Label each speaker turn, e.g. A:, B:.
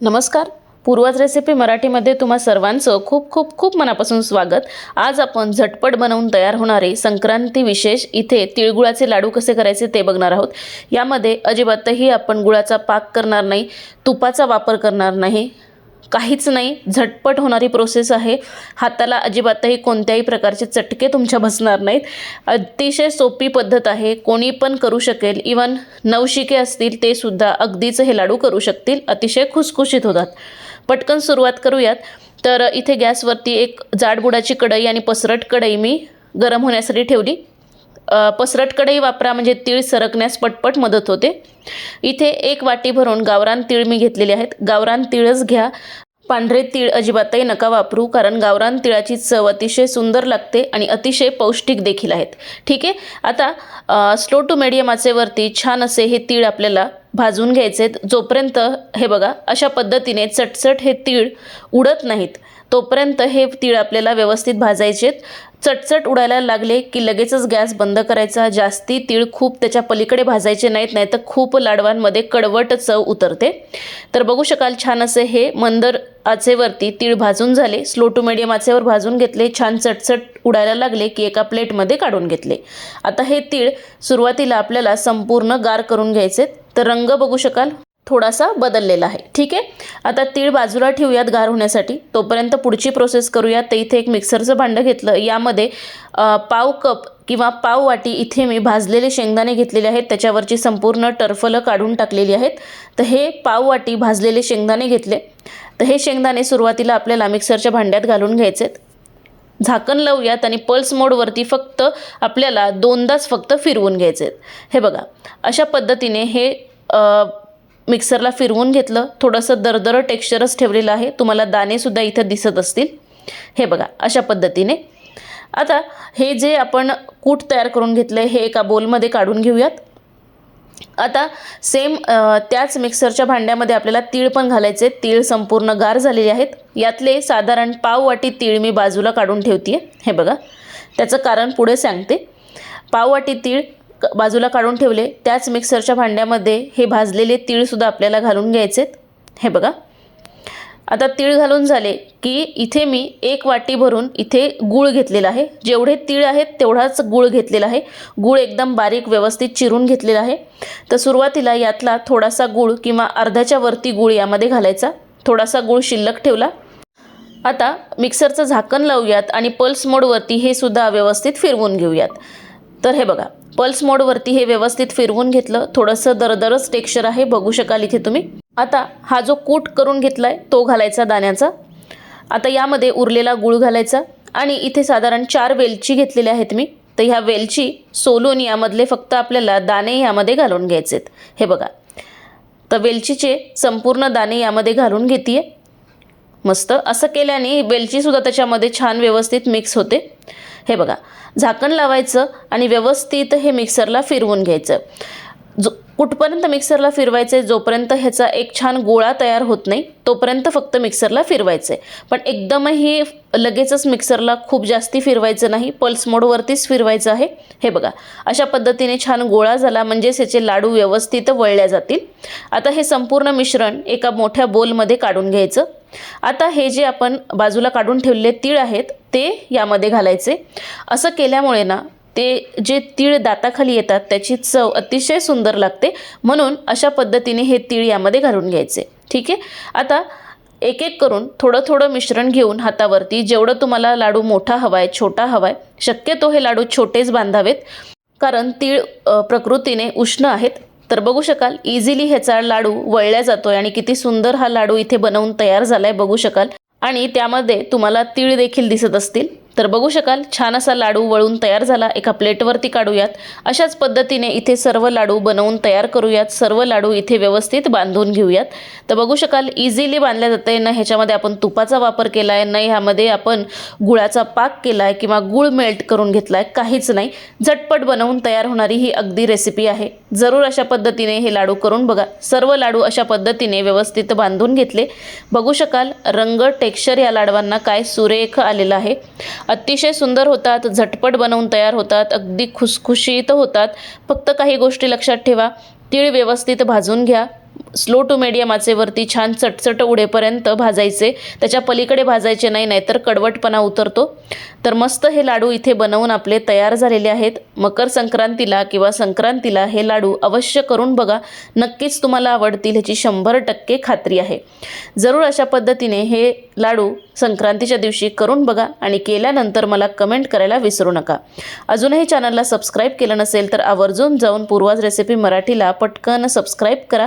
A: नमस्कार. पूर्वज रेसिपी मराठीमध्ये तुम्हा सर्वांचं खूप खूप खूप मनापासून स्वागत. आज आपण झटपट बनवून तयार होणारे संक्रांती विशेष इथे तिळगुळाचे लाडू कसे करायचे ते बघणार आहोत. यामध्ये अजिबातही आपण गुळाचा पाक करणार नाही तुपाचा वापर करणार नाही. काहीच नाही झटपट होणारी प्रोसेस आहे. हाताला अजिबातही कोणत्याही प्रकारचे चटके तुमच्या बसणार नाहीत. अतिशय सोपी पद्धत आहे. कोणी पण करू शकेल. इवन नवशिके असतील ते सुद्धा अगदीच हे लाडू करू शकतील. अतिशय खुसखुशीत होतात. पटकन सुरुवात करूयात. तर इथे गॅसवरती एक जाडबुडाची कढई आणि पसरट कढई मी गरम होण्यासाठी ठेवली. पसरट कढई वापरा म्हणजे तीळ सरकण्यास पटपट मदत होते. इथे एक वाटी भरून गावरान तीळ मी घेतलेले आहेत. गावरान तीळच घ्या. पांढरे तीळ अजिबातही नका वापरू कारण गावरान तिळाची चव अतिशय सुंदर लागते आणि अतिशय पौष्टिक देखील आहेत. ठीक आहे? आता स्लो टू मिडियम आचेवरती छान असे हे तीळ आपल्याला भाजून घ्यायचे आहेत. जोपर्यंत हे बघा अशा पद्धतीने चटचट हे तीळ उडत नाहीत तोपर्यंत हे तीळ आपल्याला व्यवस्थित भाजायचे आहेत. चटचट उडायला लागले की लगेचच गॅस बंद करायचा. जास्ती तीळ खूप त्याच्या पलीकडे भाजायचे नाहीत नाही तर खूप लाडवांमध्ये कडवट चव उतरते. तर बघू शकाल छान असे हे मंदर आचेवरती तीळ भाजून झाले. स्लो टू मिडियम आचेवर भाजून घेतले. छान चटचट उडायला लागले की एका प्लेटमध्ये काढून घेतले. आता हे तीळ सुरुवातीला आपल्याला संपूर्ण गार करून घ्यायचे तर रंग बघू शकाल. थोडासा बदललेला आहे. ठीक आहे? आता तीळ बाजूला ठेवूयात गार होण्यासाठी. तोपर्यंत पुढची प्रोसेस करूयात तर इथे एक मिक्सरचं भांडं घेतलं. यामध्ये पाव कप किंवा पाव वाटी इथे मी भाजलेले शेंगदाणे घेतलेले आहेत. त्याच्यावरची संपूर्ण टर्फलं काढून टाकलेली आहेत. तर हे पाव वाटी भाजलेले शेंगदाणे घेतले. तर हे शेंगदाणे सुरुवातीला आपल्याला मिक्सरच्या भांड्यात घालून घ्यायचे आहेत. झाकण लावूयात आणि पल्स मोडवरती फक्त आपल्याला दोनदाच फक्त फिरवून घ्यायचे आहेत. हे बघा. अशा पद्धतीने हे मिक्सरला फिरवून घेतलं. थोडंसं दरदरं टेक्स्चरच ठेवलेलं आहे. तुम्हाला दाणेसुद्धा इथं दिसत असतील. हे बघा अशा पद्धतीने. आता हे जे आपण कूट तयार करून घेतलं आहे हे एका बोलमध्ये काढून घेऊयात. आता सेम त्याच मिक्सरच्या भांड्यामध्ये आपल्याला तीळ पण घालायचे. तीळ संपूर्ण गार झालेले आहेत. यातले साधारण पाव वाटी तीळ मी बाजूला काढून ठेवते हे बघा त्याचं कारण पुढे सांगते. पाववाटी तीळ बाजूला काढून ठेवले. त्याच मिक्सरच्या भांड्यामध्ये हे भाजलेले तीळसुद्धा आपल्याला घालून घ्यायचेत. हे बघा. आता तीळ घालून झाले की इथे मी एक वाटी भरून इथे गूळ घेतलेला आहे. जेवढे तीळ आहेत तेवढाच गूळ घेतलेला आहे. गूळ एकदम बारीक व्यवस्थित चिरून घेतलेला आहे. तर सुरुवातीला यातला थोडासा गूळ किंवा अर्ध्याच्या वरती गूळ यामध्ये घालायचा. थोडासा गूळ शिल्लक ठेवला. आता मिक्सरचं झाकण लावूयात आणि पल्स मोडवरती हे सुद्धा व्यवस्थित फिरवून घेऊयात. तर हे बघा पल्स मोडवरती हे व्यवस्थित फिरवून घेतलं. थोडंसं दरदरच टेक्स्चर आहे बघू शकाल इथे तुम्ही. आता हा जो कूट करून घेतला आहे तो घालायचा दाण्याचा. आता यामध्ये उरलेला गूळ घालायचा. आणि इथे साधारण चार वेलची घेतलेल्या आहेत मी. तर ह्या वेलची सोलून यामधले फक्त आपल्याला दाणे यामध्ये घालून घ्यायचे आहेत हे बघा. तर वेलचीचे संपूर्ण दाणे यामध्ये घालून घेते मस्त. असं केल्याने वेलचीसुद्धा त्याच्यामध्ये छान व्यवस्थित मिक्स होते. हे बघा झाकण लावायचं आणि व्यवस्थित हे मिक्सरला फिरवून घ्यायचं. जो कुठपर्यंत मिक्सरला फिरवायचं आहे जोपर्यंत ह्याचा एक छान गोळा तयार होत नाही तोपर्यंत फक्त मिक्सरला फिरवायचं आहे पण एकदमही लगेचच मिक्सरला खूप जास्ती फिरवायचं नाही पल्स मोडवरतीच फिरवायचं आहे. हे बघा अशा पद्धतीने छान गोळा झाला म्हणजेच ह्याचे लाडू व्यवस्थित वळल्या जातील. आता हे संपूर्ण मिश्रण एका मोठ्या बोलमध्ये काढून घ्यायचं. आता हे जे आपण बाजूला काढून ठेवलेले तीळ आहेत ते यामध्ये घालायचे. असं केल्यामुळे ना ते जे तीळ दाताखाली येतात त्याची चव अतिशय सुंदर लागते. म्हणून अशा पद्धतीने हे तीळ यामध्ये घालून घ्यायचे. ठीक आहे? आता एक एक करून थोडं थोडं मिश्रण घेऊन हातावरती जेवढं तुम्हाला लाडू मोठा हवा आहे छोटा हवा आहे शक्यतो हे लाडू छोटेच बांधावेत. कारण तीळ प्रकृतीने उष्ण आहेत. तर बघू शकाल इझिली ह्याचा लाडू वळल्या जातोय आणि किती सुंदर हा लाडू इथे बनवून तयार झालाय बघू शकाल. आणि त्यामध्ये तुम्हाला तीळ देखील दिसत असतील. तर बघू शकाल छान असा लाडू वळून तयार झाला. एका प्लेटवरती काढूयात. अशाच पद्धतीने इथे सर्व लाडू बनवून तयार करूयात. सर्व लाडू इथे व्यवस्थित बांधून घेऊयात. तर बघू शकाल इझिली बांधल्या जाते. ना ह्याच्यामध्ये आपण तुपाचा वापर केला आहे ना ह्यामध्ये आपण गुळाचा पाक केला आहे किंवा गुळ मेल्ट करून घेतला आहे काहीच नाही. झटपट बनवून तयार होणारी ही अगदी रेसिपी आहे. जरूर अशा पद्धतीने हे लाडू करून बघा. सर्व लाडू अशा पद्धतीने व्यवस्थित बांधून घेतले. बघू शकाल रंग टेक्स्चर या लाडवांना काय सुरेख आलेला आहे. अतिशय सुंदर होतात झटपट बनवून तयार होतात अगदी खुसखुशीत होतात. फक्त काही गोष्टी लक्षात ठेवा. तीळ व्यवस्थित भाजून घ्या. स्लो टू मीडियम आचेवरती छान चटचट उडेपर्यंत भाजायचे. त्याच्या पलीकडे भाजायचे नाही नाहीतर कडवटपणा उतरतो. तर मस्त हे लाडू इथे बनवून आपले तयार झालेले आहेत. मकर संक्रांतीला किंवा संक्रांतीला हे लाडू अवश्य करून बघा. नक्कीच तुम्हाला आवडतील ह्याची शंभर टक्के खात्री आहे. जरूर अशा पद्धतीने हे लाडू संक्रांतीच्या दिवशी करून बघा आणि केल्यानंतर मला कमेंट करायला विसरू नका. अजूनही चॅनलला सबस्क्राईब केलं नसेल तर आवर्जून जाऊन पूर्वाज रेसिपी मराठीला पटकन सबस्क्राईब करा.